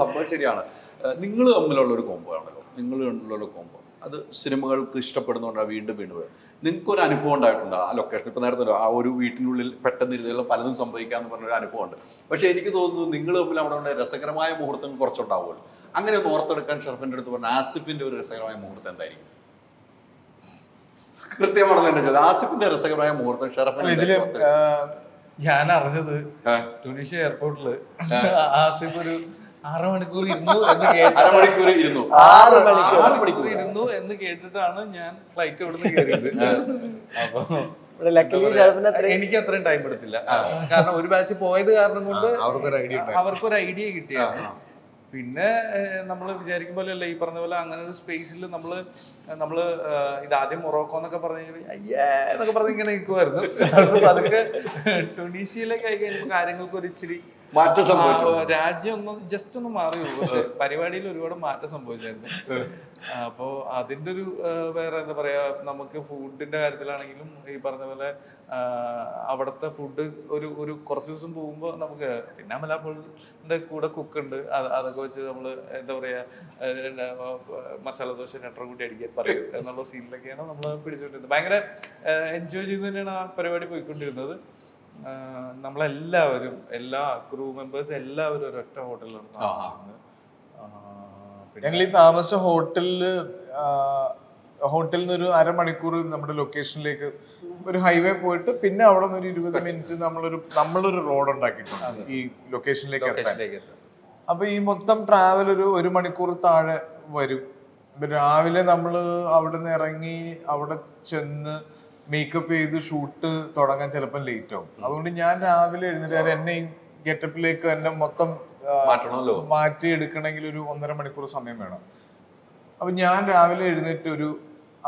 സംഭവം ശരിയാണ്. നിങ്ങൾ തമ്മിലുള്ള ഒരു കോമ്പോ ആണല്ലോ. നിങ്ങൾ തമ്മിലുള്ള കോമ്പോ അത് സിനിമകൾക്ക് ഇഷ്ടപ്പെടുന്നതുകൊണ്ടാണ് വീണ്ടും വീണ്ടും വരും. നിങ്ങൾക്ക് ഒരു അനുഭവം ഉണ്ടായിട്ടുണ്ട്? ആ ലൊക്കേഷൻ ഇപ്പൊ നേരത്തെ ആ ഒരു വീട്ടിനുള്ളിൽ പെട്ടെന്ന് ഇരുന്നെല്ലാം പലതും സംഭവിക്കാന്ന് പറഞ്ഞൊരു അനുഭവമുണ്ട് പക്ഷെ എനിക്ക് തോന്നുന്നു നിങ്ങൾ തമ്മിൽ അവിടെ ഉള്ള രസകരമായ മുഹൂർത്തങ്ങൾ കുറച്ചുണ്ടാവുമല്ലോ അങ്ങനെ ഒന്ന് ഓർത്തെടുക്കാൻ ഷർഫിന്റെ അടുത്ത് പറഞ്ഞ ആസിഫിന്റെ ഒരു രസകരമായ മുഹൂർത്തം എന്തായിരിക്കും? ചോദ്യം ആസിഫിന്റെ രസകരമായ മുഹൂർത്തം ഇതിൽ ഞാൻ അറിഞ്ഞത് ടുനീഷ്യ ടുണീഷ്യ എയർപോർട്ടിൽ ആസിഫ് ഒരു ആറ് മണിക്കൂർ ഇരുന്നു എന്ന് കേട്ട അരമണിക്കൂർ ഇരുന്നു. ആറ് മണിക്കൂർ. ആറ് മണിക്കൂർ. ഇരുന്നു എന്ന് കേട്ടിട്ടാണ് ഞാൻ ഫ്ലൈറ്റ് ഇവിടുന്ന് കയറിയത്. അപ്പൊ ഇവിടെ ലക്കിലി ഷെറഫിന് അത്രയും എനിക്ക് അത്രയും ടൈം എടുത്തില്ല. കാരണം ഒരു ബാച്ച് പോയത് കാരണം കൊണ്ട് അവർക്കൊരു ഐഡിയ അവർക്കൊരു ഐഡിയ കിട്ടിയായിരുന്നു പിന്നെ നമ്മൾ വിചാരിക്കും പോലെ അല്ല ഈ പറഞ്ഞ പോലെ അങ്ങനെ ഒരു സ്പേസിൽ നമ്മൾ നമ്മൾ ഇതാദ്യം മൊറോക്കോ എന്നൊക്കെ പറഞ്ഞു കഴിഞ്ഞാൽ അയ്യേ എന്നൊക്കെ പറഞ്ഞ് ഇങ്ങനെ നിൽക്കുമായിരുന്നു അതൊക്കെ ടുണീഷ്യയിലേക്ക് ആയി കഴിയുമ്പോൾ കാര്യങ്ങൾക്ക് ഒരു ഇച്ചിരി മാറ്റം സംഭവിച്ചു. രാജ്യം ഒന്ന് ജസ്റ്റ് ഒന്ന് മാറിയുള്ളൂ പക്ഷെ പരിപാടിയിൽ ഒരുപാട് മാറ്റം സംഭവിച്ചായിരുന്നു അപ്പോ അതിന്റെ ഒരു വേറെ എന്താ പറയാ നമുക്ക് ഫുഡിന്റെ കാര്യത്തിലാണെങ്കിലും ഈ പറഞ്ഞ പോലെ അവിടുത്തെ ഫുഡ് ഒരു ഒരു കുറച്ച് ദിവസം പോകുമ്പോൾ നമുക്ക് പിന്നെ അമലാപ്പോളിന്റെ കൂടെ കുക്ക് ഉണ്ട്. അത് അതൊക്കെ വെച്ച് നമ്മൾ എന്താ പറയാ മസാല ദോശ രണ്ടര കൂട്ടി അടിക്കാൻ പറയും എന്നുള്ള സീനിലൊക്കെയാണ് നമ്മൾ പിടിച്ചുകൊണ്ടിരുന്നത്. ഭയങ്കര എൻജോയ് ചെയ്ത് തന്നെയാണ് ആ പരിപാടി പോയിക്കൊണ്ടിരുന്നത്. നമ്മളെല്ലാവരും എല്ലാ ക്രൂ മെമ്പേഴ്സ് എല്ലാവരും ഒരൊറ്റ ഹോട്ടലിലാണ് താമസിക്കുന്നത്. ഞങ്ങൾ ഈ താമസിച്ച ഹോട്ടലിൽ ഹോട്ടലിൽ നിന്ന് ഒരു അരമണിക്കൂർ നമ്മുടെ ലൊക്കേഷനിലേക്ക് ഒരു ഹൈവേ പോയിട്ട് പിന്നെ അവിടെ നിന്ന് ഒരു ഇരുപത് മിനിറ്റ് നമ്മളൊരു നമ്മളൊരു റോഡ് ഉണ്ടാക്കിയിട്ടുണ്ട് ഈ ലൊക്കേഷനിലേക്ക് എത്താൻ. അപ്പൊ ഈ മൊത്തം ട്രാവൽ ഒരു ഒരു മണിക്കൂർ താഴെ വരും. രാവിലെ നമ്മൾ അവിടെ നിന്ന് ഇറങ്ങി അവിടെ ചെന്ന് മേക്കപ്പ് ചെയ്ത് ഷൂട്ട് തുടങ്ങാൻ ചിലപ്പോൾ ലേറ്റ് ആവും. അതുകൊണ്ട് ഞാൻ രാവിലെ എഴുന്നേറ്റ് എന്നെ ഈ ഗെറ്റപ്പിലേക്ക് എന്നെ മൊത്തം മാറ്റണമല്ലോ. മാറ്റി എടുക്കണമെങ്കിൽ ഒരു ഒന്നര മണിക്കൂർ സമയം വേണം. അപ്പൊ ഞാൻ രാവിലെ എഴുന്നേറ്റ് ഒരു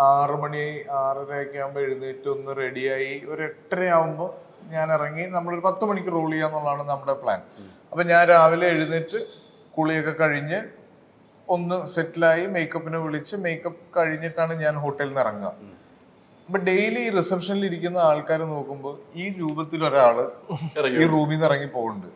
ആറ് മണി ആറര ഒക്കെ ആകുമ്പോൾ എഴുന്നേറ്റ് ഒന്ന് റെഡിയായി ഒരു എട്ടര ആകുമ്പോൾ ഞാൻ ഇറങ്ങി. നമ്മളൊരു പത്ത് മണിക്ക് റോൾ ചെയ്യാന്നുള്ളതാണ് നമ്മുടെ പ്ലാൻ അപ്പൊ ഞാൻ രാവിലെ എഴുന്നേറ്റ് കുളിയൊക്കെ കഴിഞ്ഞ് ഒന്ന് സെറ്റിലായി മേക്കപ്പിനെ വിളിച്ച് മേക്കപ്പ് കഴിഞ്ഞിട്ടാണ് ഞാൻ ഹോട്ടലിൽ നിന്ന് ഇറങ്ങുക. അപ്പൊ ഡെയിലി ഈ റിസപ്ഷനിൽ ഇരിക്കുന്ന ആൾക്കാരെ നോക്കുമ്പോൾ ഈ രൂപത്തിൽ ഒരാൾ ഈ റൂമിൽ നിന്ന് ഇറങ്ങി പോകുന്നുണ്ട്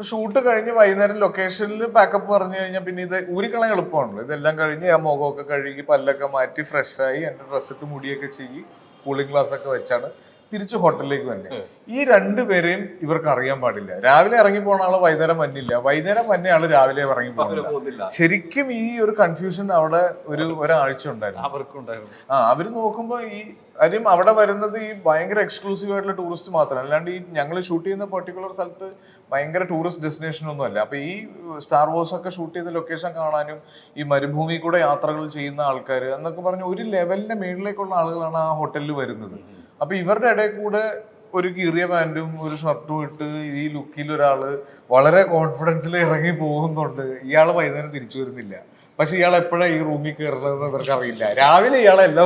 ഷൂട്ട് കഴിഞ്ഞ് വൈകുന്നേരം ലൊക്കേഷനിൽ പാക്കപ്പ് പറഞ്ഞു കഴിഞ്ഞാൽ പിന്നെ ഇത് ഊരിക്കളയാൻ എളുപ്പമാണല്ലോ. ഇതെല്ലാം കഴിഞ്ഞ് ആ മുഖമൊക്കെ കഴുകി പല്ലൊക്കെ മാറ്റി ഫ്രഷായി എന്റെ ഡ്രസ്സിട്ട് മുടിയൊക്കെ ചെയ്യി കൂളിംഗ് ഗ്ലാസ് ഒക്കെ വെച്ചാണ് തിരിച്ച് ഹോട്ടലിലേക്ക് വന്നെ. ഈ രണ്ടുപേരെയും ഇവർക്ക് അറിയാൻ പാടില്ല. രാവിലെ ഇറങ്ങി പോണ ആൾ വൈകുന്നേരം വന്നില്ല. വൈകുന്നേരം വന്നെ ആൾ രാവിലെ ഇറങ്ങി പോകുന്നില്ല. ശരിക്കും ഈ ഒരു കൺഫ്യൂഷൻ അവിടെ ഒരു ഒരാഴ്ച ഉണ്ടായിരുന്നു. ആ അവർ നോക്കുമ്പോ ഈ കാര്യം അവിടെ വരുന്നത് ഈ ഭയങ്കര എക്സ്ക്ലൂസീവ് ആയിട്ടുള്ള ടൂറിസ്റ്റ് മാത്രമല്ല. അല്ലാണ്ട് ഈ ഞങ്ങൾ ഷൂട്ട് ചെയ്യുന്ന പെർട്ടിക്കുലർ സ്ഥലത്ത് ഭയങ്കര ടൂറിസ്റ്റ് ഡെസ്റ്റിനേഷൻ ഒന്നും അല്ല. അപ്പൊ ഈ സ്റ്റാർ വോസ് ഒക്കെ ഷൂട്ട് ചെയ്ത ലൊക്കേഷൻ കാണാനും ഈ മരുഭൂമി കൂടെ യാത്രകൾ ചെയ്യുന്ന ആൾക്കാർ എന്നൊക്കെ പറഞ്ഞ ഒരു ലെവലിന്റെ മേളിലേക്കുള്ള ആളുകളാണ് ആ ഹോട്ടലിൽ വരുന്നത്. അപ്പൊ ഇവരുടെ ഇടയിൽ കൂടെ ഒരു കീറിയ പാന്റും ഒരു ഷർട്ടും ഇട്ട് ഈ ലുക്കിൽ ഒരാൾ വളരെ കോൺഫിഡൻസിൽ ഇറങ്ങി പോകുന്നുണ്ട്. ഇയാൾ വൈകുന്നേരം തിരിച്ചു വരുന്നില്ല. പക്ഷെ ഇയാൾ എപ്പോഴാണ് ഈ റൂമിൽ കയറുന്നതെന്ന് ഇവർക്ക് അറിയില്ല. രാവിലെ ഇയാളെ എല്ലാ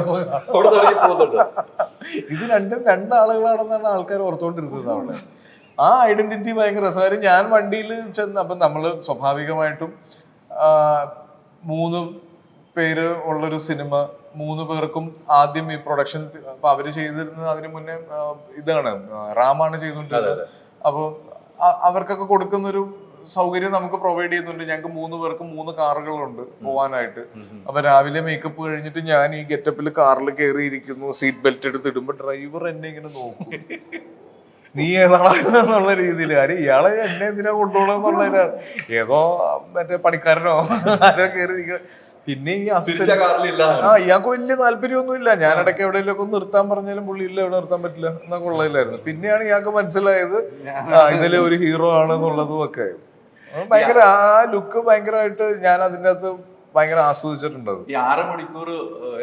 ഇത് രണ്ടും രണ്ടാളുകളാണെന്നാണ് ആൾക്കാർ ഓർത്തുകൊണ്ടിരുന്നത് അവിടെ. ആ ഐഡന്റിറ്റി ഭയങ്കര രസകാരം ഞാൻ വണ്ടിയിൽ ചെന്ന് അപ്പം നമ്മൾ സ്വാഭാവികമായിട്ടും മൂന്ന് പേര് ഉള്ളൊരു സിനിമ മൂന്ന് പേർക്കും ആദ്യം ഈ പ്രൊഡക്ഷൻ അപ്പൊ അവർ ചെയ്തിരുന്നത് അതിനു മുന്നേ ഇതാണ് റാമാണ് ചെയ്തുകൊണ്ടിരുന്നത്. അപ്പോൾ അവർക്കൊക്കെ കൊടുക്കുന്ന ഒരു സൗകര്യം നമുക്ക് പ്രൊവൈഡ് ചെയ്യുന്നുണ്ട്. ഞങ്ങൾക്ക് മൂന്ന് പേർക്ക് മൂന്ന് കാറുകളുണ്ട് പോവാനായിട്ട്. അപ്പൊ രാവിലെ മേക്കപ്പ് കഴിഞ്ഞിട്ട് ഞാൻ ഈ ഗെറ്റപ്പിൽ കാറിൽ കയറിയിരിക്കുന്നു സീറ്റ് ബെൽറ്റ് എടുത്ത് ഇടുമ്പോ ഡ്രൈവർ എന്നെ ഇങ്ങനെ നോക്കും. നീ ഏതാണെന്നുള്ള രീതിയിൽ കാര്യം ഇയാളെ എന്നെ എന്തിനാ കൊണ്ടുപോകണമെന്നുള്ളതിനാണ് ഏതോ മറ്റേ പണിക്കാരനോ ആരോ കയറി. പിന്നെ ഈ ആ ഇയാൾക്ക് വലിയ താല്പര്യമൊന്നുമില്ല. ഞാൻ ഇടയ്ക്ക് എവിടെയെങ്കിലും ഒക്കെ നിർത്താൻ പറഞ്ഞാലും പുള്ളി ഇല്ല ഇവിടെ നിർത്താൻ പറ്റില്ല എന്നൊക്കെ കൊള്ളയില്ലായിരുന്നു പിന്നെയാണ് ഇയാൾക്ക് മനസ്സിലായത് ഇതിലെ ഒരു ഹീറോ ആണെന്നുള്ളതും ഒക്കെ. ഭയങ്കര ആ ലുക്ക് ഭയങ്കരമായിട്ട് ഞാൻ അതിന്റെ അകത്ത് ഭയങ്കര ആസ്വദിച്ചിട്ടുണ്ട് ഈ ആറ് മണിക്കൂർ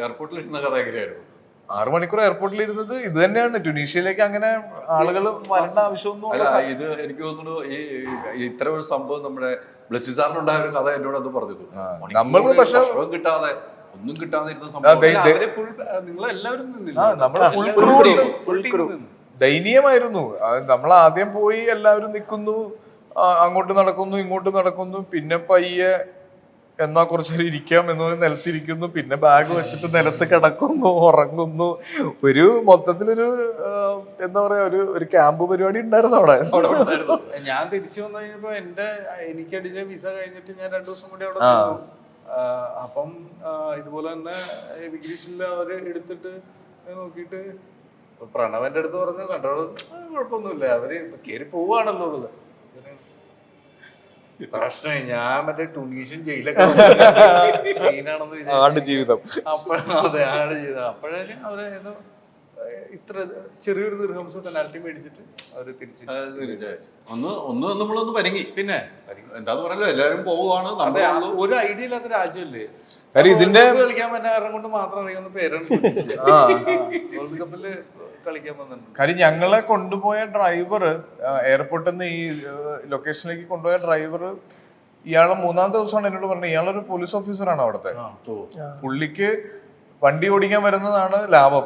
എയർപോർട്ടിൽ ഇരുന്ന കഥ എങ്ങനെയായിരുന്നു ആറു മണിക്കൂർ എയർപോർട്ടിൽ ഇരുന്നത് ഇത് തന്നെയാണ്. ട്യൂണീഷ്യയിലേക്ക് അങ്ങനെ ആളുകൾ വരേണ്ട ആവശ്യമൊന്നും ഇത് എനിക്ക് തോന്നുന്നു ഈ ഈ ഇത്ര ഒരു സംഭവം നമ്മുടെ ബ്ലസ്സി സാറിനുണ്ടായ ഒരു കഥ എന്നോട് അത് പറഞ്ഞു. നമ്മൾ പക്ഷെ- കിട്ടാതെ ഒന്നും കിട്ടാതെ ഇരുന്ന ദയനീയമായിരുന്നു. നമ്മൾ ആദ്യം പോയി എല്ലാവരും നിൽക്കുന്നു. അങ്ങോട്ട് നടക്കുന്നു ഇങ്ങോട്ട് നടക്കുന്നു. പിന്നെ പയ്യെ എന്നാ കുറച്ചേരം ഇരിക്കാം എന്ന് പറഞ്ഞ് നിലത്തിരിക്കുന്നു. പിന്നെ ബാഗ് വെച്ചിട്ട് നിലത്ത് കിടക്കുന്നു ഉറങ്ങുന്നു. ഒരു മൊത്തത്തിലൊരു എന്താ പറയാ ഒരു ഒരു ക്യാമ്പ് പരിപാടി ഉണ്ടായിരുന്നു അവിടെ. ഞാൻ തിരിച്ചു വന്നു കഴിഞ്ഞപ്പോ എന്റെ എനിക്ക് അടിച്ച വിസ കഴിഞ്ഞിട്ട് ഞാൻ രണ്ടു ദിവസം കൂടി അവിടെ. അപ്പം ഇതുപോലെ തന്നെ ഇമിഗ്രേഷനിൽ അവർ എടുത്തിട്ട് നോക്കിയിട്ട് പ്രണവന്റെ അടുത്ത് പറഞ്ഞു കണ്ടോളൂ കുഴപ്പമൊന്നുമില്ല. അവർ കയറി പോവാണല്ലോ. ഉള്ളത് പ്രശ്നമായി ഞാൻ മറ്റേ ടുണീഷ്യൻ ജയിലൊക്കെ സീനാണെന്ന് ആണ്ട് വിചാരിച്ചു ജീവിതം? അപ്പോഴേ അവരെ ഏതോ ഇത്ര ചെറിയൊരു ദീർഘംസം പെനാൽറ്റി മേടിച്ചിട്ട് അവർ തിരിച്ചു. ഒന്ന് ഒന്ന് നമ്മളൊന്ന് പരിങ്ങി. പിന്നെ? എന്താന്ന് പറയാലോ എല്ലാവരും പോവുകയാണ്. അതെ ഒരു ഐഡിയ ഇല്ലാത്ത രാജ്യമല്ലേ? കാര്യം ഇതിന്റെ- കളിക്കാൻ പറ്റുന്ന കാരണം കൊണ്ട് മാത്രം അറിയാവുന്ന പേരാണ് കപ്പിൽ കളിക്കാൻ വന്നിട്ടുണ്ട്. കാര്യം ഞങ്ങളെ കൊണ്ടുപോയ ഡ്രൈവർ എയർപോർട്ടിൽ നിന്ന് ഈ ലൊക്കേഷനിലേക്ക് കൊണ്ടുപോയ ഡ്രൈവർ ഇയാളെ മൂന്നാം ദിവസമാണ് എന്നോട് പറഞ്ഞത്. ഇയാളൊരു പോലീസ് ഓഫീസറാണ് അവിടുത്തെ. പുള്ളിക്ക് വണ്ടി ഓടിക്കാൻ വരുന്നതാണ് ലാഭം.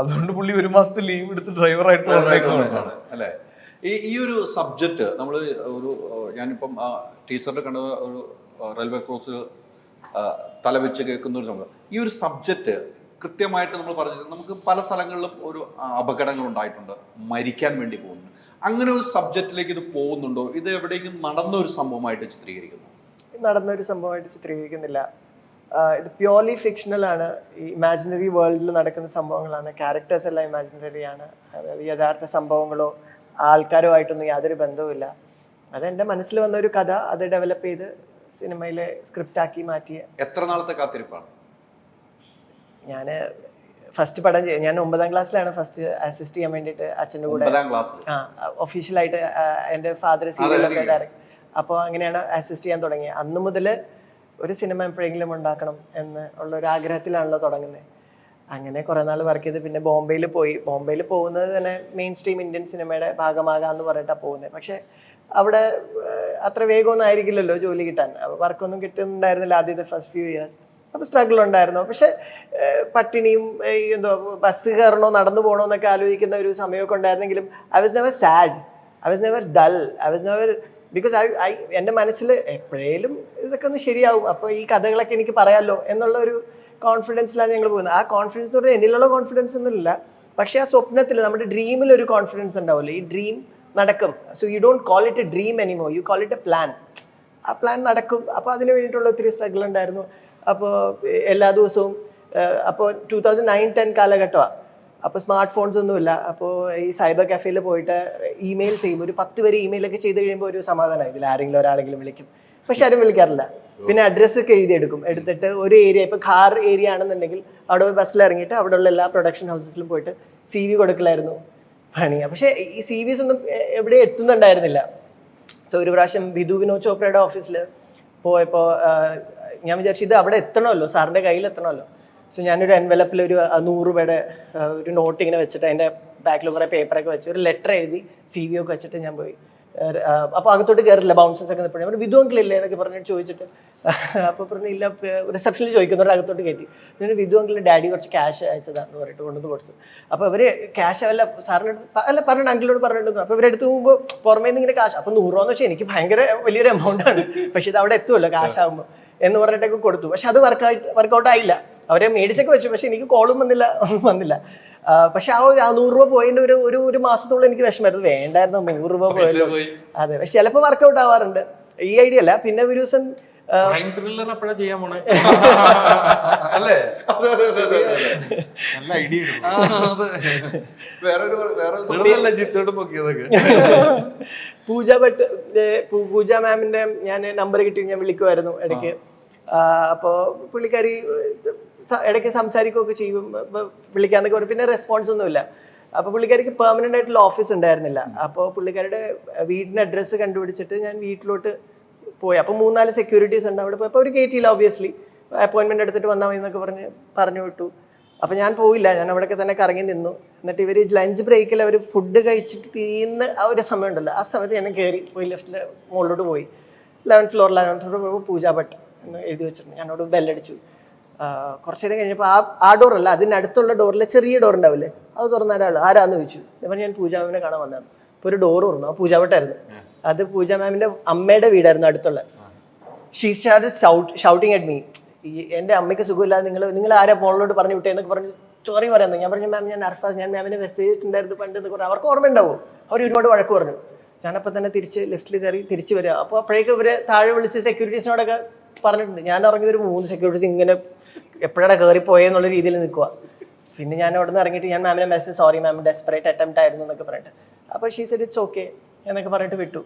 അതുകൊണ്ട് പുള്ളി ഒരു മാസത്തെ ലീവ് എടുത്ത് ഡ്രൈവറായിട്ട് വന്നേക്കുന്നുണ്ട് അല്ലെ? ഈ ഈ ഒരു സബ്ജക്റ്റ് നമ്മൾ ഒരു ഞാനിപ്പം ടീച്ചറിന്റെ കണ്ട ഒരു റെയിൽവേ ക്രോസ് തലവെച്ച് കേൾക്കുന്ന ഒരു സംഭവം. ഈ ഒരു സബ്ജക്റ്റ് കൃത്യമായിട്ട് നമ്മൾ പറഞ്ഞത് നമുക്ക് പല സ്ഥലങ്ങളിലും ഒരു അപകടങ്ങൾ ഉണ്ടായിട്ടുണ്ട് മരിക്കാൻ വേണ്ടി പോകുന്നുണ്ട് അങ്ങനെ ഒരു സബ്ജക്റ്റിലേക്ക് ഇത് പോകുന്നുണ്ടോ? ഇത് എവിടെയെങ്കിലും നടന്ന ഒരു സംഭവമായിട്ട് ചിത്രീകരിക്കുന്നു? നടന്നൊരു സംഭവമായിട്ട് ചിത്രീകരിക്കുന്നില്ല. ഇത് പ്യോർലി ഫിക്ഷണൽ ആണ്. ഈ ഇമാജിനറി വേൾഡിൽ നടക്കുന്ന സംഭവങ്ങളാണ്. ക്യാരക്ടേഴ്സ് എല്ലാം ഇമാജിനറി ആണ്. യഥാർത്ഥ സംഭവങ്ങളോ ആൾക്കാരോ ആയിട്ടൊന്നും യാതൊരു ബന്ധവുമില്ല. അത് എന്റെ മനസ്സിൽ വന്ന ഒരു കഥ. അത് ഡെവലപ്പ് ചെയ്ത് സിനിമയിലെ സ്ക്രിപ്റ്റ് ആക്കി മാറ്റിയ എത്ര നാളത്തെ കാത്തിരിപ്പാണ്? ഞാൻ ഫസ്റ്റ് പടം ഞാൻ ഒമ്പതാം ക്ലാസ്സിലാണ് ഫസ്റ്റ് അസിസ്റ്റ് ചെയ്യാൻ വേണ്ടിയിട്ട് അച്ഛന്റെ കൂടെ ആ ഒഫീഷ്യലായിട്ട് എന്റെ ഫാദർ സീരിയലൊക്കെ ഡയറക്ട് അപ്പോൾ അങ്ങനെയാണ് അസിസ്റ്റ് ചെയ്യാൻ തുടങ്ങിയത് അന്ന് മുതൽ ഒരു സിനിമ എപ്പോഴെങ്കിലും ഉണ്ടാക്കണം എന്ന് ഉള്ള ഒരു ആഗ്രഹത്തിലാണല്ലോ തുടങ്ങുന്നത് അങ്ങനെ കുറേ നാൾ വർക്ക് ചെയ്ത് പിന്നെ ബോംബെയിൽ പോയി. ബോംബെയിൽ പോകുന്നത് തന്നെ മെയിൻ സ്ട്രീം ഇന്ത്യൻ സിനിമയുടെ ഭാഗമാകാമെന്ന് പറഞ്ഞിട്ടാണ് പോകുന്നത് പക്ഷേ അവിടെ അത്ര വേഗമൊന്നും ആയിരിക്കില്ലല്ലോ ജോലി കിട്ടാൻ. വർക്കൊന്നും കിട്ടുന്നുണ്ടായിരുന്നില്ല ആദ്യത്തെ ഫസ്റ്റ് ഫ്യൂ ഇയേഴ്സ് അപ്പോൾ സ്ട്രഗിൾ ഉണ്ടായിരുന്നു. പക്ഷെ പട്ടിണിയും എന്തോ ബസ് കയറണോ നടന്നു പോകണോ എന്നൊക്കെ ആലോചിക്കുന്ന ഒരു സമയമൊക്കെ ഉണ്ടായിരുന്നെങ്കിലും I was never sad I was never dull I was never because I I എന്റെ മനസ്സിൽ എപ്പോഴേലും ഇതൊക്കെ ഒന്ന് ശരിയാവും. അപ്പോൾ ഈ കഥകളൊക്കെ എനിക്ക് പറയാമല്ലോ എന്നുള്ള ഒരു കോൺഫിഡൻസിലാണ് ഞങ്ങൾ പോകുന്നത്. ആ കോൺഫിഡൻസ് പറഞ്ഞാൽ എന്നിലുള്ള കോൺഫിഡൻസ് ഒന്നുമില്ല പക്ഷേ ആ സ്വപ്നത്തിൽ നമ്മുടെ ഡ്രീമിൽ ഒരു കോൺഫിഡൻസ് ഉണ്ടാവുമല്ലോ. ഈ ഡ്രീം നടക്കും. So you don't call it a dream anymore you call it a plan ആ പ്ലാൻ നടക്കും. അപ്പോൾ അതിന് വേണ്ടിയിട്ടുള്ള ഒത്തിരി സ്ട്രഗിൾ ഉണ്ടായിരുന്നു. അപ്പോൾ എല്ലാ ദിവസവും അപ്പോൾ ടൂ തൗസൻഡ് നയൻ ടെൻ കാലഘട്ടമാണ് അപ്പോൾ സ്മാർട്ട് ഫോൺസ് ഒന്നുമില്ല അപ്പോൾ ഈ സൈബർ കഫേയിൽ പോയിട്ട് ഇമെയിൽ ചെയ്യും ഒരു പത്ത് വരെ ഇമെയിലൊക്കെ ചെയ്ത് കഴിയുമ്പോൾ ഒരു സമാധാനം. ഇതിൽ ആരെങ്കിലും ഒരാളെങ്കിലും വിളിക്കും. പക്ഷെ ആരും വിളിക്കാറില്ല. പിന്നെ അഡ്രസ്സ് ഒക്കെ എഴുതിയെടുക്കും. എടുത്തിട്ട് ഒരു ഏരിയ ഇപ്പോൾ കാർ ഏരിയ ആണെന്നുണ്ടെങ്കിൽ അവിടെ പോയി ബസ്സിൽ ഇറങ്ങിയിട്ട് അവിടെയുള്ള എല്ലാ പ്രൊഡക്ഷൻ ഹൗസസിലും പോയിട്ട് സി വി കൊടുക്കലായിരുന്നു പണിയാ പക്ഷേ ഈ സി വിസ് ഒന്നും എവിടെ എത്തുന്നുണ്ടായിരുന്നില്ല. സോ ഒരു പ്രാവശ്യം ബിദു വിനോദ് ചോപ്രയുടെ ഓഫീസിൽ പോയപ്പോൾ ഞാൻ വിചാരിച്ചു ഇത് അവിടെ എത്തണമല്ലോ സാറിന്റെ കയ്യിൽ എത്തണമല്ലോ. സോ ഞാനൊരു എൻവലപ്പിൽ ഒരു നൂറ് രൂപയുടെ ഒരു നോട്ട് ഇങ്ങനെ വെച്ചിട്ട് അതിന്റെ ബാക്കിൽ കുറേ പേപ്പറൊക്കെ വെച്ച് ഒരു ലെറ്റർ എഴുതി സി വി ഒക്കെ വെച്ചിട്ട് ഞാൻ പോയി. അപ്പോൾ അകത്തോട്ട് കയറില്ല ബൗൺസസ് ഒക്കെ വിധു അങ്കിൾ ഇല്ലേ? എന്നൊക്കെ പറഞ്ഞിട്ട് ചോദിച്ചിട്ട്. അപ്പോൾ പറഞ്ഞു ഇല്ല റിസപ്ഷനിൽ ചോദിക്കുന്നവരുടെ അകത്തോട്ട് കയറ്റി പിന്നെ വിധു അങ്കിളിന്റെ ഡാഡി കുറച്ച് ക്യാഷ് അയച്ചതാന്ന് പറഞ്ഞിട്ട് കൊണ്ടുവന്ന് കൊടുത്തു. അപ്പോൾ ഇവർ ക്യാഷ് അല്ല അടുത്ത് അല്ല പറഞ്ഞു അങ്കിളിനോട് പറഞ്ഞിട്ട് അപ്പോൾ ഇവരെടുത്ത് പോകുമ്പോൾ പുറമേ നിന്ന് ഇങ്ങനെ കാശ് അപ്പോൾ നൂറ് രൂപയെന്ന് വെച്ചാൽ എനിക്ക് ഭയങ്കര വലിയൊരു എമൗണ്ട് ആണ്. പക്ഷേ ഇത് അവിടെ എത്തുമല്ലോ കാശ് ആകുമ്പോൾ എന്ന് പറഞ്ഞിട്ടൊക്കെ കൊടുത്തു. പക്ഷെ അത് വർക്കായിട്ട് വർക്കൗട്ട് ആയില്ല. അവരെ മേടിച്ചൊക്കെ വെച്ചു. പക്ഷെ എനിക്ക് കോളും വന്നില്ല. ഒന്നും വന്നില്ല. പക്ഷെ ആ ഒരു നൂറ് രൂപ പോയതിന്റെ ഒരു ഒരു ഒരു മാസത്തോളം എനിക്ക് വിഷമായിരുന്നു വേണ്ടായിരുന്നു നൂറ് രൂപ പോയല്ലോ. പോയി. അതെ. പക്ഷെ ചിലപ്പോൾ വർക്കൗട്ട് ആവാറുണ്ട്. ഈ ഐഡിയ അല്ല. പിന്നെ ഒരു ദിവസം ആ, ക്രൈം ത്രില്ലർ അപ്പോഴാ ചെയ്യാൻ പോണേ. അല്ലേ? നല്ല ഐഡിയ വേറൊരു വേറെ പൊക്കിയതൊക്കെ. പൂജ ഭട്ട് പൂജ മാമിന്റെ ഞാൻ നമ്പർ കിട്ടി ഞാൻ വിളിക്കുമായിരുന്നു ഇടയ്ക്ക്. അപ്പോൾ പുള്ളിക്കാരി ഇടയ്ക്ക് സംസാരിക്കുകയൊക്കെ ചെയ്യും വിളിക്കാന്നൊക്കെ പറയും. പിന്നെ റെസ്പോൺസ് ഒന്നുമില്ല. അപ്പോൾ പുള്ളിക്കാരിക്ക് പെർമനന്റ് ആയിട്ടുള്ള ഓഫീസ് ഉണ്ടായിരുന്നില്ല. അപ്പോൾ പുള്ളിക്കാരുടെ വീടിന്റെ അഡ്രസ്സ് കണ്ടുപിടിച്ചിട്ട് ഞാൻ വീട്ടിലോട്ട് പോയി. അപ്പോൾ മൂന്നാൽ സെക്യൂരിറ്റീസ് ഉണ്ട് അവിടെ പോയപ്പോൾ അവർ കയറ്റിയില്ല ഒബ്വിയസ്ലി അപ്പോയിൻമെന്റ് എടുത്തിട്ട് വന്നാൽ മതി എന്നൊക്കെ പറഞ്ഞ് പറഞ്ഞു വിട്ടു. അപ്പോൾ ഞാൻ പോയില്ല. ഞാൻ അവിടെയൊക്കെ തന്നെ കറങ്ങി നിന്നു. എന്നിട്ട് ഇവർ ലഞ്ച് ബ്രേക്കിൽ അവർ ഫുഡ് കഴിച്ചിട്ട് തീരുന്ന ആ ഒരു സമയമുണ്ടല്ലോ ആ സമയത്ത് ഞാൻ കയറി പോയി ലെഫ്റ്റിൽ മുകളിലോട്ട് പോയി. ലെവൻ ഫ്ലോറിൽ ലെവൻ ഫ്ലോർ പോയപ്പോൾ പൂജാ ഭട്ട് എന്ന് എഴുതി വെച്ചിട്ടുണ്ട്. ഞാനോട് ബെല്ലടിച്ചു. കുറച്ച് നേരം കഴിഞ്ഞപ്പോൾ ആ ആ ഡോറല്ല അതിനടുത്തുള്ള ഡോറിലെ ചെറിയ ഡോർ ഉണ്ടാവില്ലേ? അത് തുറന്ന ഒരാൾ ആരാന്ന് ചോദിച്ചു. അപ്പോൾ ഞാൻ പൂജാമിനെ കാണാൻ വന്നതാണ്. അപ്പോൾ ഒരു ഡോർ തുറന്നു. ആ പൂജാവട്ടായിരുന്നു അത് പൂജ മാമിന്റെ അമ്മയുടെ വീടായിരുന്നു അടുത്തുള്ള. She start shouting at me ഈ എന്റെ അമ്മയ്ക്ക് സുഖമില്ലാതെ നിങ്ങൾ നിങ്ങൾ ആരാ മോളിലോട്ട് പറഞ്ഞു വിട്ടേ എന്നൊക്കെ പറഞ്ഞു സോറി പറയുന്നു ഞാൻ പറഞ്ഞു മാം ഞാൻ അർഫാസ് ഞാൻ മാമിനെ മെസ്സേജ് ഇട്ടുണ്ടായിരുന്നു പണ്ട് എന്ന് പറഞ്ഞു. അവർക്ക് ഓർമ്മ ഉണ്ടാവും? അവർ ഒരുപാട് വഴക്ക് പറഞ്ഞു. ഞാനപ്പോൾ തന്നെ തിരിച്ച് ലിഫ്റ്റിൽ കയറി തിരിച്ച് വരിക അപ്പോൾ അപ്പോഴേക്കും ഇവർ താഴെ വിളിച്ച് സെക്യൂരിറ്റീസിനോടൊക്കെ പറഞ്ഞിട്ടുണ്ട്. ഞാൻ ഇറങ്ങി ഒരു മൂന്ന് സെക്യൂരിറ്റീസ് ഇങ്ങനെ എപ്പോഴാണ് കയറിപ്പോയെന്നുള്ള രീതിയിൽ നിൽക്കുക പിന്നെ ഞാൻ അവിടെ നിന്ന് ഇറങ്ങിയിട്ട് ഞാൻ മാമിനെ message sorry ma'am desperate attempt ആയിരുന്നു എന്നൊക്കെ പറഞ്ഞിട്ട്. അപ്പോൾ ഷീ സെഡ് ഇറ്റ്സ് ഓക്കെ എന്നൊക്കെ പറഞ്ഞിട്ട് വിട്ടു.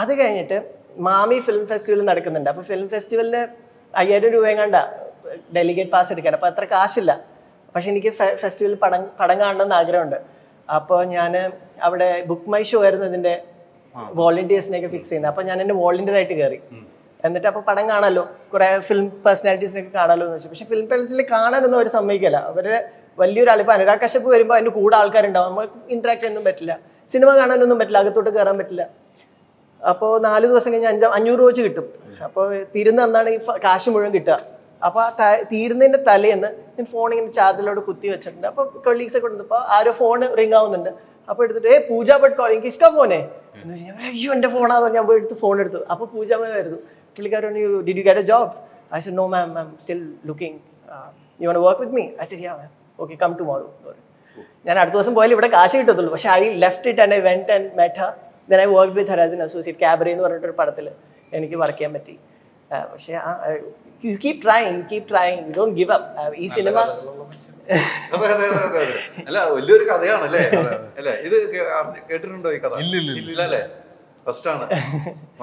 അത് കഴിഞ്ഞിട്ട് മാമി ഫിലിം ഫെസ്റ്റിവൽ നടക്കുന്നുണ്ട്. അപ്പോൾ ഫിലിം ഫെസ്റ്റിവലിന് അയ്യായിരം രൂപ കണ്ട ഡെലിഗേറ്റ് പാസ് എടുക്കാൻ. അപ്പോൾ അത്ര കാശില്ല. പക്ഷെ എനിക്ക് ഫെസ്റ്റിവൽ പടം പടം കാണണമെന്ന് ആഗ്രഹമുണ്ട്. അപ്പോൾ ഞാൻ അവിടെ ബുക്ക് മൈ ഷോ ആയിരുന്നു ഇതിന്റെ വോളണ്ടിയേഴ്സിനെയൊക്കെ ഫിക്സ് ചെയ്യുന്നത്. അപ്പോൾ ഞാൻ എന്റെ വോളണ്ടിയർ ആയിട്ട് കയറി. എന്നിട്ട് അപ്പോൾ പടം കാണാമല്ലോ കുറേ ഫിലിം പേഴ്സണാലിറ്റീസിനൊക്കെ കാണാമല്ലോ എന്ന് വെച്ചു. പക്ഷെ ഫിലിം പേഴ്സണൽ കാണാനൊന്നും അവർ സമ്മതിക്കില്ല. അവർ വലിയൊരു ആൾ ഇപ്പോൾ അനുരാഗ് കശ്യപ്പ് വരുമ്പോൾ അതിന്റെ കൂടെ ആൾക്കാരുണ്ടാവും. നമുക്ക് ഇൻട്രാക്ട് ചെയ്യാനൊന്നും പറ്റില്ല. സിനിമ കാണാനൊന്നും പറ്റില്ല. അകത്തോട്ട് കയറാൻ പറ്റില്ല. അപ്പോൾ നാല് ദിവസം കഴിഞ്ഞ് അഞ്ചാം അഞ്ഞൂറ് രൂപ വെച്ച് കിട്ടും. അപ്പോൾ തീരുന്ന അന്നാണ് ഈ കാശ് മുഴുവൻ കിട്ടുക. അപ്പോൾ ആ തീരുന്നതിന്റെ തലേന്ന് ഞാൻ ഫോൺ ഇങ്ങനെ ചാർജിലോട് കുത്തി വെച്ചിട്ടുണ്ട്. അപ്പോൾ കൊളീഗ്സ് ഒക്കെ ഉണ്ട് അപ്പോൾ ആരോ ഫോൺ റിംഗ് ആവുന്നുണ്ട്. അപ്പോൾ എടുത്തിട്ട് ഏ പൂജ ബട്ട് കോളിംഗ് കിസ്ക ഫോനെ അയ്യോ എന്റെ ഫോണാന്ന് ഞാൻ പോയി എടുത്ത് ഫോൺ എടുത്തു. അപ്പോൾ പൂജ മാം did you get a job? I said, no, ma'am, I'm still looking. Uh, you want to work with me? I said, yeah, ma'am. Okay, come tomorrow. ഞാൻ അടുത്ത ദിവസം പോയാലും ഇവിടെ കാശ് കിട്ടത്തുള്ളൂ പക്ഷെ I left it and I went and met her then I work with her as an associate Cabaret എന്ന് പറഞ്ഞിട്ടൊരു പടത്തിൽ എനിക്ക് വർക്ക് ചെയ്യാൻ പറ്റി പക്ഷേ you keep trying keep trying you don't give up ഈ സിനിമ വലിയൊരു കഥയാണ് അല്ലേ അല്ലേ ഇത് കേട്ടിട്ടുണ്ടോ ഈ കഥ ഇല്ല. ഇല്ല അല്ലേ ഫസ്റ്റ് ആണ്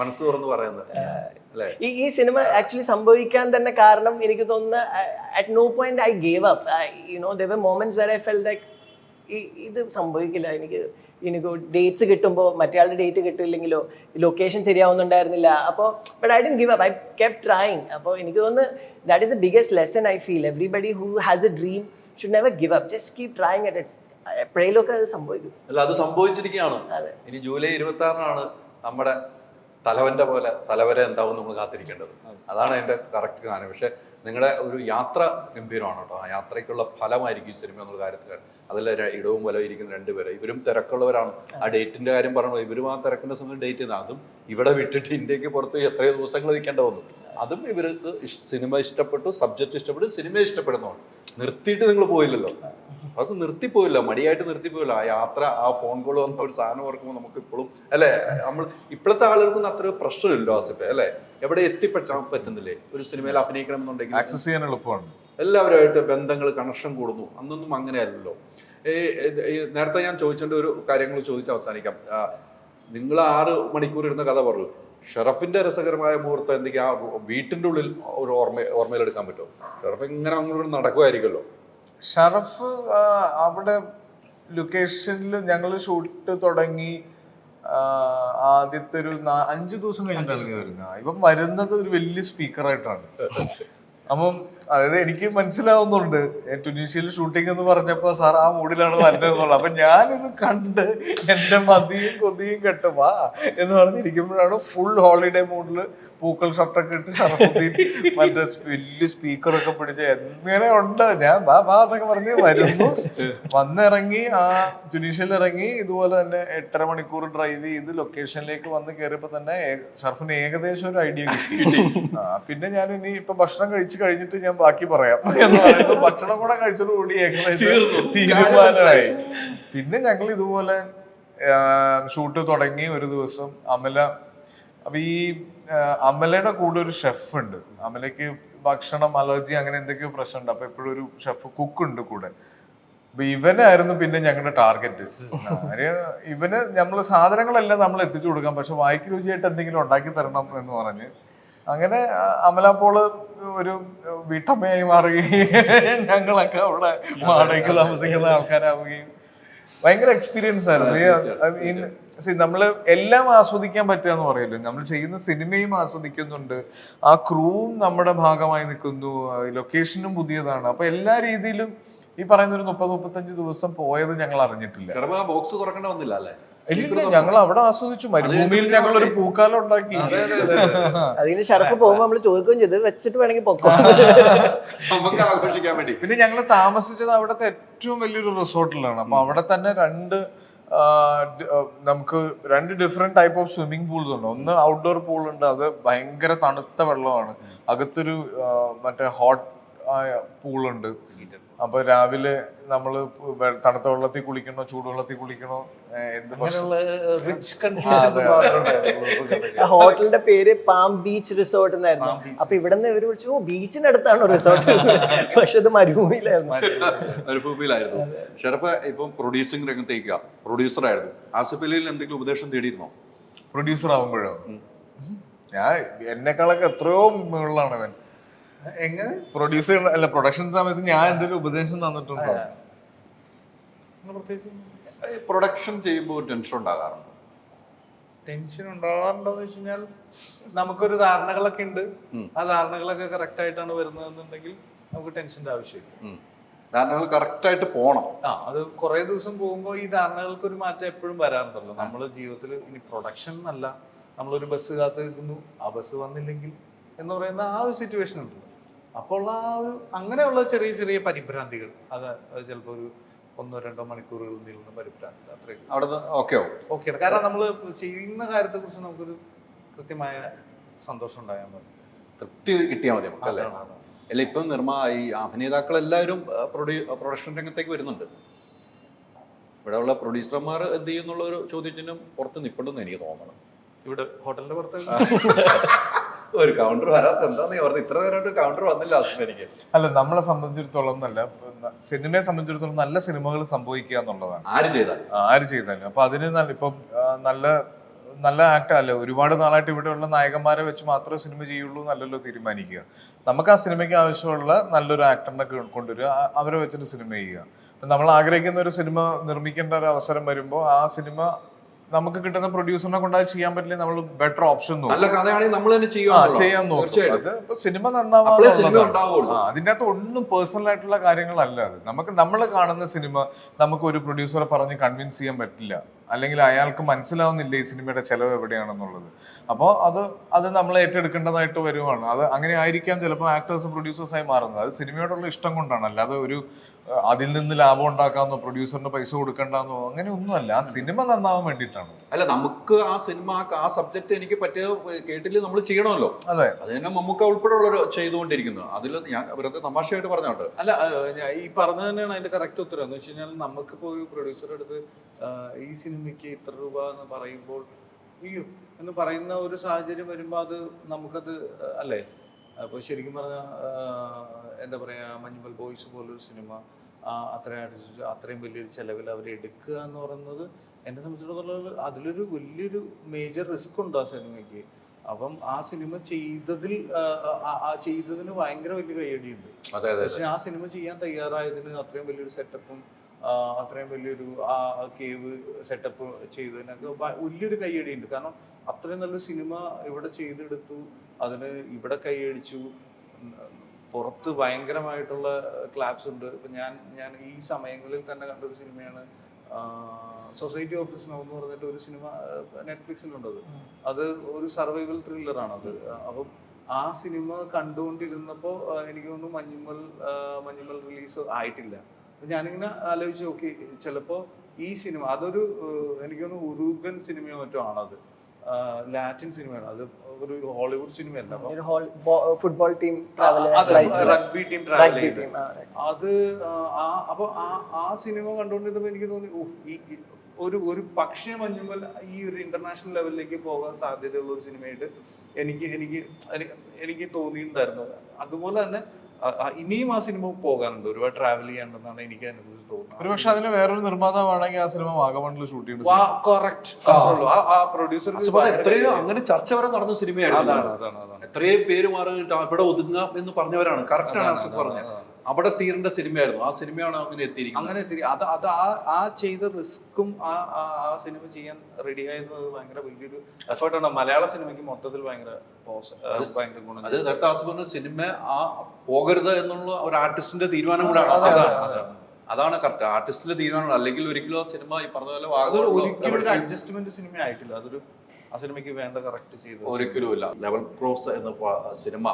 മനസ്സ് തുറന്ന് പറയുന്നത്. ഈ ഈ സിനിമ ആക്ച്വലി സംഭവിക്കാൻ തന്നെ കാരണം എനിക്ക് തോന്നുന്നു at no point I gave up you know the moments where I fell like ഇത് സംഭവിക്കില്ല. എനിക്ക് എനിക്ക് ഡേറ്റ്സ് കിട്ടുമ്പോൾ മറ്റേയാളുടെ ഡേറ്റ് കിട്ടില്ലെങ്കിലോ ലൊക്കേഷൻ ശരിയാവുന്നുണ്ടായിരുന്നില്ല. അപ്പോൾ but I don't give up I kept trying അപ്പോൾ എനിക്ക് തോന്നുന്നു that is the biggest lesson I feel everybody who has a dream should never give up just keep trying at it's എപ്പോഴേലും ഒക്കെ അത് സംഭവിക്കും. അല്ല അത് സംഭവിച്ചിരിക്കുകയാണ്. ഇനി ജൂലൈ ഇരുപത്തി ആറിനാണ് നമ്മുടെ തലവന്റെ പോലെ തലവരെ എന്താവും നമ്മൾ കാത്തിരിക്കേണ്ടത്. അതാണ് അതിന്റെ കറക്റ്റ് കാരണം പക്ഷെ നിങ്ങളുടെ ഒരു യാത്ര ഗംഭീരമാണ് കേട്ടോ. ആ യാത്രയ്ക്കുള്ള ഫലമായിരിക്കും ഈ സിനിമ എന്നുള്ള കാര്യത്തിൽ അതിൽ ഇടവും വലവും ഇരിക്കുന്ന രണ്ടുപേരെ ഇവരും തിരക്കുള്ളവരാണ്. ആ ഡേറ്റിന്റെ കാര്യം പറഞ്ഞു ഇവരും ആ തിരക്കിന്റെ സമയത്ത് ഡേറ്റ് ചെയ്യുന്നത്. അതും ഇവിടെ വിട്ടിട്ട് ഇന്ത്യയ്ക്ക് പുറത്ത് എത്രയോ ദിവസങ്ങൾ നിൽക്കേണ്ട വന്നു. അതും ഇവർക്ക് സിനിമ ഇഷ്ടപ്പെട്ടു സബ്ജക്ട് ഇഷ്ടപ്പെട്ടു സിനിമ ഇഷ്ടപ്പെടുന്നതാണ് നിർത്തിയിട്ട് നിങ്ങൾ പോയില്ലല്ലോ. അത് നിർത്തിപ്പോയില്ല മടിയായിട്ട് നിർത്തിപ്പോയില്ല. ആ യാത്ര ആ ഫോൺ കോൾ വന്ന ഒരു സാധനം ഓർക്കുമ്പോൾ നമുക്ക് ഇപ്പോഴും അല്ലെ? നമ്മൾ ഇപ്പോഴത്തെ ആളുകൾക്കൊന്നും അത്ര പ്രഷറില്ല ആസിഫെ അല്ലെ? എവിടെ എത്തിപ്പെടാൻ പറ്റുന്നില്ലേ? ഒരു സിനിമയിൽ അഭിനയിക്കണം എന്നുണ്ടെങ്കിൽ ആക്സസ് ചെയ്യാൻ എളുപ്പമാണ്. എല്ലാവരുമായിട്ട് ബന്ധങ്ങൾ കണക്ഷൻ കൂടുന്നു. അന്നൊന്നും അങ്ങനെയല്ലല്ലോ. ഈ നേരത്തെ ഞാൻ ചോദിച്ചതിന്റെ ഒരു കാര്യങ്ങൾ ചോദിച്ച് അവസാനിക്കാം. നിങ്ങൾ ആറ് മണിക്കൂർ ഇരുന്ന കഥ പറഞ്ഞു ഷെറഫിന്റെ രസകരമായ മുഹൂർത്തം എന്തെങ്കിലും ആ വീട്ടിന്റെ ഉള്ളിൽ ഒരു ഓർമ്മ ഓർമ്മയിലെടുക്കാൻ പറ്റുമോ? ഷെറഫ് ഇങ്ങനെ അങ്ങോട്ട് നടക്കുമായിരിക്കുമല്ലോ. ഷറഫ് അവിടെ ലൊക്കേഷനിൽ ഞങ്ങൾ ഷൂട്ട് തുടങ്ങി. ആദ്യത്തെ ഒരു അഞ്ചു ദിവസം കഴിഞ്ഞിട്ടാണ് വരുന്നത് ഇവൻ വരുന്നത് ഒരു വലിയ സ്പീക്കറായിട്ടാണ് അപ്പം അതായത് എനിക്ക് മനസ്സിലാവുന്നുണ്ട്. ടുനീഷ്യയിൽ ഷൂട്ടിംഗ് എന്ന് പറഞ്ഞപ്പോ സാർ ആ മൂഡിലാണ് വരുന്നതെന്നുള്ളത് അപ്പൊ ഞാനിത് കണ്ട് എന്റെ മതിയും കൊതിയും കെട്ട് വാ എന്ന് പറഞ്ഞിരിക്കുമ്പോഴാണ് ഫുൾ ഹോളിഡേ മൂഡിൽ പൂക്കൾ ഷർട്ടൊക്കെ ഇട്ട് ഷറഫുദ്ദീൻ മറ്റേ വലിയ സ്പീക്കറൊക്കെ പിടിച്ച് എങ്ങനെ ഉണ്ട്? ഞാൻ വാ വാ എന്നൊക്കെ പറഞ്ഞ് വരുന്നു. വന്നിറങ്ങി ആ ടുനീഷ്യയിൽ ഇറങ്ങി ഇതുപോലെ തന്നെ എട്ടര മണിക്കൂർ ഡ്രൈവ് ചെയ്ത് ലൊക്കേഷനിലേക്ക് വന്ന് കയറിയപ്പോ തന്നെ ഷർഫിന് ഏകദേശം ഒരു ഐഡിയ കിട്ടി. പിന്നെ ഞാൻ ഇനി ഇപ്പൊ ഭക്ഷണം കഴിച്ച് കഴിഞ്ഞിട്ട് ഞാൻ ബാക്കി പറയാം. എന്ന് പറയുന്നത് ഭക്ഷണം കൂടെ കഴിച്ചതോടുകൂടി ഏകദേശം തീരുമാനമായി. പിന്നെ ഞങ്ങൾ ഇതുപോലെ ഷൂട്ട് തുടങ്ങി ഒരു ദിവസം അമല അപ്പൊ ഈ അമലയുടെ കൂടെ ഒരു ഷെഫ് ഉണ്ട്. അമലയ്ക്ക് ഭക്ഷണം അലർജി അങ്ങനെ എന്തൊക്കെയോ പ്രശ്നമുണ്ട്. അപ്പൊ എപ്പോഴും ഒരു ഷെഫ് കുക്ക് ഉണ്ട് കൂടെ. അപ്പൊ ഇവനായിരുന്നു പിന്നെ ഞങ്ങളുടെ ടാർഗറ്റ് ഇവന് നമ്മൾ സാധനങ്ങളെല്ലാം നമ്മൾ എത്തിച്ചു കൊടുക്കാം. പക്ഷെ വായിക്ക് രുചിയായിട്ട് എന്തെങ്കിലും ഉണ്ടാക്കി തരണം എന്ന് പറഞ്ഞ് അങ്ങനെ അമലാപ്പോൾ അമല പോൾ ഒരു വീട്ടമ്മയായി മാറുകയും ഞങ്ങളൊക്കെ അവിടെ വാടകയ്ക്ക് താമസിക്കുന്ന ആൾക്കാരാവുകയും. ഭയങ്കര എക്സ്പീരിയൻസ് ആയിരുന്നു. നമ്മൾ എല്ലാം ആസ്വദിക്കാൻ പറ്റുക എന്ന് പറയല്ലോ? നമ്മൾ ചെയ്യുന്ന സിനിമയും ആസ്വദിക്കുന്നുണ്ട്. ആ ക്രൂവും നമ്മുടെ ഭാഗമായി നിൽക്കുന്നു. ലൊക്കേഷനും പുതിയതാണ്. അപ്പൊ എല്ലാ രീതിയിലും ഈ പറയുന്ന ഒരു മുപ്പത് മുപ്പത്തഞ്ച് ദിവസം പോയത് ഞങ്ങൾ അറിഞ്ഞിട്ടില്ല. ബോക്സ് തുറക്കേണ്ട വന്നില്ല അല്ലേ? ഇല്ല ഞങ്ങൾ അവിടെ ആസ്വദിച്ചു. മരുഭൂമിയിൽ ഞങ്ങൾ ഒരു പൂക്കാലം ഉണ്ടാക്കി. അതെ, അതെ, അതെ, അതെ. അതിന് ഷറഫ് പോകുമ്പോൾ നമ്മൾ ചോദിക്കുകയും ചെയ്ത്. വെച്ചിട്ട് വേണമെങ്കിൽ നമുക്ക് ആഘോഷിക്കാൻ വേണ്ടി. പിന്നെ ഞങ്ങൾ താമസിച്ചത് അവിടുത്തെ ഏറ്റവും വലിയൊരു റിസോർട്ടിലാണ്. അപ്പൊ അവിടെ തന്നെ രണ്ട് നമുക്ക് രണ്ട് different type of swimming pools ഉണ്ട്. ഒന്ന് ഔട്ട്ഡോർ പൂൾ ഉണ്ട്. അത് ഭയങ്കര തണുത്ത വെള്ളമാണ്. അകത്തൊരു മറ്റേ ഹോട്ട് പൂളുണ്ട് അപ്പൊ രാവിലെ നമ്മൾ തണുത്ത വെള്ളത്തിൽ കുളിക്കണോ ചൂടുവെള്ളത്തിൽ കുളിക്കണോ? എന്ത് റിച്ച് കൺഫ്യൂഷൻസ് മാത്രമേ ഹോട്ടലിന്റെ പേര് പാം ബീച്ച് റിസോർട്ട് എന്നായിരുന്നു അപ്പൊ ഇവിടെ നിന്ന് ഇവർ വിളിച്ചു ഓ ബീച്ചിനടുത്താണ് റിസോർട്ട്. പക്ഷെ ഇത് മരുഭൂമിയിലായിരുന്നു. മരുഭൂമിയിലായിരുന്നു. ഷെറഫ് ഇപ്പം പ്രൊഡ്യൂസിംഗ് രംഗത്തേക്ക് പ്രൊഡ്യൂസർ ആയിരുന്നു. ആസിഫ് അലിയിൽ എന്തെങ്കിലും ഉപദേശം തേടിയിരുന്നോ? പ്രൊഡ്യൂസർ ആവുമ്പോഴോ? ഞാൻ എന്നെക്കാളൊക്കെ എത്രയോ മുകളിലാണ് അവൻ എങ്ങനെ? പ്രൊഡ്യൂസർ അല്ല പ്രൊഡക്ഷൻ സമയത്ത് ഞാൻ എന്തെങ്കിലും ഉപദേശം തന്നിട്ടുണ്ടോ? പ്രത്യേകിച്ച്? പ്രൊഡക്ഷൻ ചെയ്യുമ്പോൾ ടെൻഷൻ ഉണ്ടാകാറുണ്ട്? ടെൻഷൻ ഉണ്ടാകാറുണ്ടോ എന്ന് വെച്ചാൽ നമുക്കൊരു ധാരണകളൊക്കെ ഉണ്ട്. ആ ധാരണകളൊക്കെ കറക്റ്റ് ആയിട്ടാണ് വരുന്നതെന്നുണ്ടെങ്കിൽ നമുക്ക് ടെൻഷന്റെ ആവശ്യമില്ല. ധാരണകൾ കറക്റ്റ് ആയിട്ട് പോണം. ആ അത് കുറെ ദിവസം പോകുമ്പോൾ ഈ ധാരണകൾക്ക് ഒരു മാറ്റം എപ്പോഴും വരാറുണ്ടല്ലോ. നമ്മൾ ജീവിതത്തിൽ ഇനി പ്രൊഡക്ഷൻ എന്നല്ല നമ്മളൊരു ബസ് കാത്തു നിൽക്കുന്നു. ആ ബസ് വന്നില്ലെങ്കിൽ എന്ന് പറയുന്ന ആ ഒരു സിറ്റുവേഷൻ ഉണ്ട് അപ്പോൾ ആ ഒരു അങ്ങനെയുള്ള ചെറിയ ചെറിയ പരിഭ്രാന്തികൾ. അത് ചിലപ്പോൾ ഒരു ഒന്നോ രണ്ടോ മണിക്കൂറുകൾ നീളുന്ന പരിഭ്രാന്തി അത്രയും അവിടെ ഓക്കെ കാരണം നമ്മൾ ചെയ്യുന്ന കാര്യത്തെ കുറിച്ച് നമുക്കൊരു കൃത്യമായ സന്തോഷം ഉണ്ടായാൽ മതി. തൃപ്തി കിട്ടിയാൽ മതി നമുക്ക് അല്ലേ. അല്ല ഇപ്പം നിർമ്മാ ഈ അഭിനേതാക്കൾ എല്ലാവരും പ്രൊഡ്യൂ പ്രൊഡക്ഷൻ രംഗത്തേക്ക് വരുന്നുണ്ട്. ഇവിടെ ഉള്ള പ്രൊഡ്യൂസർമാർ എന്ത് ചെയ്യുന്നുള്ള ഒരു ചോദ്യത്തിനും പുറത്ത് നിൽപ്പുണ്ടെന്ന് എനിക്ക് തോന്നണം. ഇവിടെ ഹോട്ടലിന്റെ പുറത്ത്? ഒരു കൗണ്ടർ വരാത്ത എന്താന്ന് പറഞ്ഞത് ഇത്ര നേരമായിട്ട് കൗണ്ടർ വന്നില്ല ആസിഫ് എനിക്ക്. അല്ല നമ്മളെ സംബന്ധിച്ചിടത്തോളം നല്ല സിനിമയെ സംബന്ധിച്ചിടത്തോളം നല്ല സിനിമകൾ സംഭവിക്കുക എന്നുള്ളതാണ്. ആര് ചെയ്താൽ ആര് ചെയ്താലും. അപ്പൊ അതിന് നല്ല ഇപ്പം നല്ല നല്ല ആക്ട് അല്ല? ഒരുപാട് നാളായിട്ട് ഇവിടെയുള്ള നായകന്മാരെ വെച്ച് മാത്രമേ സിനിമ ചെയ്യുള്ളൂ എന്നല്ലല്ലോ തീരുമാനിക്കുക. നമുക്ക് ആ സിനിമയ്ക്ക് ആവശ്യമുള്ള നല്ലൊരു ആക്ടറിനെ കൊണ്ടുവരിക. അവരെ വെച്ചിട്ട് സിനിമ ചെയ്യുക. നമ്മൾ ആഗ്രഹിക്കുന്ന ഒരു സിനിമ നിർമ്മിക്കേണ്ട ഒരു അവസരം വരുമ്പോൾ ആ സിനിമ നമുക്ക് കിട്ടുന്ന പ്രൊഡ്യൂസറിനെ കൊണ്ട് അത് ചെയ്യാൻ പറ്റില്ല? നമ്മൾ ബെറ്റർ ഓപ്ഷൻ നല്ല കഥയാണെങ്കിൽ നമ്മൾ തന്നെ ചെയ്യാൻ നോക്കും. അത് ഇപ്പൊ സിനിമ. അകത്ത് ഒന്നും പേഴ്സണൽ ആയിട്ടുള്ള കാര്യങ്ങളല്ല അത്. നമുക്ക് നമ്മൾ കാണുന്ന സിനിമ നമുക്ക് ഒരു പ്രൊഡ്യൂസറെ പറഞ്ഞ് കൺവിൻസ് ചെയ്യാൻ പറ്റില്ല. അല്ലെങ്കിൽ അയാൾക്ക് മനസ്സിലാവുന്നില്ല ഈ സിനിമയുടെ ചെലവ് എവിടെയാണെന്നുള്ളത്. അപ്പോൾ അത് അത് നമ്മൾ ഏറ്റെടുക്കേണ്ടതായിട്ട് വരുവാണ്. അത് അങ്ങനെ ആയിരിക്കാം ചിലപ്പോൾ ആക്ടേഴ്സും പ്രൊഡ്യൂസേഴ്സായി മാറുന്നത്. അത് സിനിമയോടുള്ള ഇഷ്ടം കൊണ്ടാണ്. അല്ലാതെ ഒരു അതിൽ നിന്ന് ലാഭം ഉണ്ടാക്കാമെന്നോ പ്രൊഡ്യൂസറിന് പൈസ കൊടുക്കണ്ടെന്നോ അങ്ങനെ ഒന്നുമല്ല ആ സിനിമ നന്നാവാൻ വേണ്ടിട്ടാണ് അല്ല നമുക്ക് ആ സിനിമ ആ സബ്ജക്ട് എനിക്ക് പറ്റിയ കേട്ടില്ല നമ്മൾ ചെയ്യണമല്ലോ? അതെ. അത് തന്നെ മമ്മൂക്ക ഉൾപ്പെടെയുള്ളവർ ചെയ്തുകൊണ്ടിരിക്കുന്നത് അതിൽ ഞാൻ വെറുതെ തമാശയായിട്ട് പറഞ്ഞോട്ടെ. അല്ല ഈ പറഞ്ഞത് തന്നെയാണ് അതിന്റെ കറക്റ്റ് ഉത്തരം. എന്ന് വെച്ച് കഴിഞ്ഞാൽ നമുക്കിപ്പോ ഒരു പ്രൊഡ്യൂസർ അടുത്ത് ഈ സിനിമയ്ക്ക് ഇത്ര രൂപ എന്ന് പറയുമ്പോൾ അയ്യോ എന്ന് പറയുന്ന ഒരു സാഹചര്യം വരുമ്പോൾ അത് നമുക്കത് അല്ലേ? അപ്പോൾ ശരിക്കും പറഞ്ഞാൽ എന്താ പറയുക മഞ്ഞുമൽ ബോയ്സ് പോലൊരു സിനിമ അത്രയും അത്രയും വലിയൊരു ചെലവിൽ അവർ എടുക്കുക എന്ന് പറയുന്നത് എന്നെ സംബന്ധിച്ചിടത്തോളം അതിലൊരു വലിയൊരു മേജർ റിസ്ക് ഉണ്ട് ആ സിനിമയ്ക്ക്. അപ്പം ആ സിനിമ ചെയ്തതിൽ ചെയ്തതിന് ഭയങ്കര വലിയ കയ്യടിയുണ്ട്. പക്ഷെ ആ സിനിമ ചെയ്യാൻ തയ്യാറായതിന് അത്രയും വലിയൊരു സെറ്റപ്പും അത്രയും വലിയൊരു ആ കേവ് സെറ്റപ്പ് ചെയ്തതിനൊക്കെ വലിയൊരു കയ്യടിയുണ്ട്. കാരണം അത്രയും നല്ലൊരു സിനിമ ഇവിടെ ചെയ്തെടുത്തു അതിന് ഇവിടെ കൈയടിച്ചു. പുറത്ത് ഭയങ്കരമായിട്ടുള്ള ക്ലാപ്സ് ഉണ്ട്. ഇപ്പം ഞാൻ ഞാൻ ഈ സമയങ്ങളിൽ തന്നെ കണ്ടൊരു സിനിമയാണ് സൊസൈറ്റി ഓഫ് ദി സ്നോ എന്ന് പറഞ്ഞിട്ട് ഒരു സിനിമ നെറ്റ്ഫ്ലിക്സിലുണ്ട് അത്. അത് ഒരു സർവൈവൽ ത്രില്ലറാണ് അത്. അപ്പം ആ സിനിമ കണ്ടുകൊണ്ടിരുന്നപ്പോൾ എനിക്ക് തോന്നുന്നു മഞ്ഞുമൽ മഞ്ഞുമ്മൽ മഞ്ഞുമൽ റിലീസ് ആയിട്ടില്ല. ഞാനിങ്ങനെ ആലോചിച്ച് നോക്കി. ചിലപ്പോൾ ഈ സിനിമ അതൊരു എനിക്ക് തോന്നുന്നു ഉറുഗൻ സിനിമയോ മറ്റോ ആണത്. ലാറ്റിൻ സിനിമയാണ്. അത് ഒരു Hollywood സിനിമയല്ല. Football team rugby team travel ചെയ്ത്. അത് ആ, അപ്പൊ ആ ആ സിനിമ കണ്ടുകൊണ്ടിരുന്നപ്പോ എനിക്ക് തോന്നി ഓ ഈ ഈ ഒരു ഒരു പക്ഷേ മഞ്ഞുമ്പോൾ ഈ ഒരു ഇന്റർനാഷണൽ ലെവലിലേക്ക് പോകാൻ സാധ്യതയുള്ള ഒരു സിനിമയായിട്ട് എനിക്ക് എനിക്ക് എനിക്ക് തോന്നിയിട്ടുണ്ടായിരുന്നു. അതുപോലെ തന്നെ ഇനിയും ആ സിനിമ പോകാനുണ്ട്. ഒരുപാട് ട്രാവൽ ചെയ്യാനുണ്ടെന്നാണ് എനിക്ക് അതിനെക്കുറിച്ച് തോന്നുന്നത്. ഒരുപക്ഷെ അതിന് വേറൊരു നിർമ്മാതാവാണെങ്കിൽ ആ സിനിമ വാഗമണ്ണിൽ ഷൂട്ട് പ്രൊഡ്യൂസർ എത്രയോ അങ്ങനെ ചർച്ച വരെ നടന്ന സിനിമയാണ് എത്രയോ അതാണ് അതാണ്. എത്രയും പേര് മാറിയിട്ട് അവിടെ ഒതുങ്ങാം എന്ന് പറഞ്ഞവരാണ്. കറക്റ്റ് ആണ് പറഞ്ഞത്. അവിടെ തീരേണ്ട സിനിമയായിരുന്നു. ആ സിനിമയാണ് അങ്ങനെ എത്തിയിരിക്കുന്നത്. അങ്ങനെ എത്തി. അത് അത് ആ ആ ചെയ്ത റിസ്ക്കും ആ ആ സിനിമ ചെയ്യാൻ റെഡി ആയിരുന്നത് ഭയങ്കര വലിയൊരു എഫേർട്ടാണ് മലയാള സിനിമയ്ക്ക് മൊത്തത്തിൽ ഭയങ്കര ഭയങ്കര ഗുണം അത് ചെയ്തു. നേരത്തെ ആസിഫ് പറഞ്ഞ സിനിമ ആ പോകരുത് എന്നുള്ള ഒരു ആർട്ടിസ്റ്റിന്റെ തീരുമാനം കൂടാണ് അതാണ്, കറക്റ്റ് ആർട്ടിസ്റ്റിന്റെ തീരുമാനം അല്ലെങ്കിൽ ഒരിക്കലും ആ സിനിമ ഈ പറഞ്ഞ പോലെ ഒരിക്കലും ഒരു അഡ്ജസ്റ്റ്മെന്റ് സിനിമ ആയിട്ടില്ല. അതൊരു ആ സിനിമയ്ക്ക് വേണ്ട കറക്റ്റ് ചെയ്തു ഒരിക്കലും ഇല്ല. ലെവൽ ക്രോസ് എന്ന സിനിമ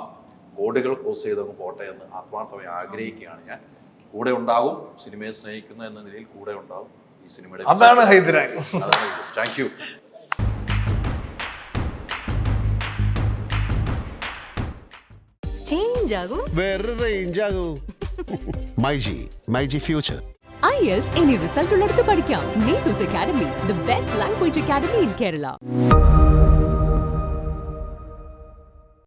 കോടികൾ ക്രോസ് ചെയ്തങ്ങ് പോട്ടെ എന്ന് ആത്മാർത്ഥമായി ആഗ്രഹിക്കുകയാണ് ഞാൻ. കൂടെ ഉണ്ടാവും സിനിമയെ സ്നേഹിക്കുന്ന എന്ന നിലയിൽ കൂടെ ഉണ്ടാവും ഈ സിനിമയുടെ അതാണ് ഹൈദരാബാദ് താങ്ക് യു ചേഞ്ച് ആകും. വേറൊരു റേഞ്ച് ആകൂ. മൈജി മൈജി ഫ്യൂച്ചർ ഐ എൽസ് ഇനി റിസൾട്ട് ഉള്ളിടത്ത് പഠിക്കാം. നീ Neethus academy the best language academy in Kerala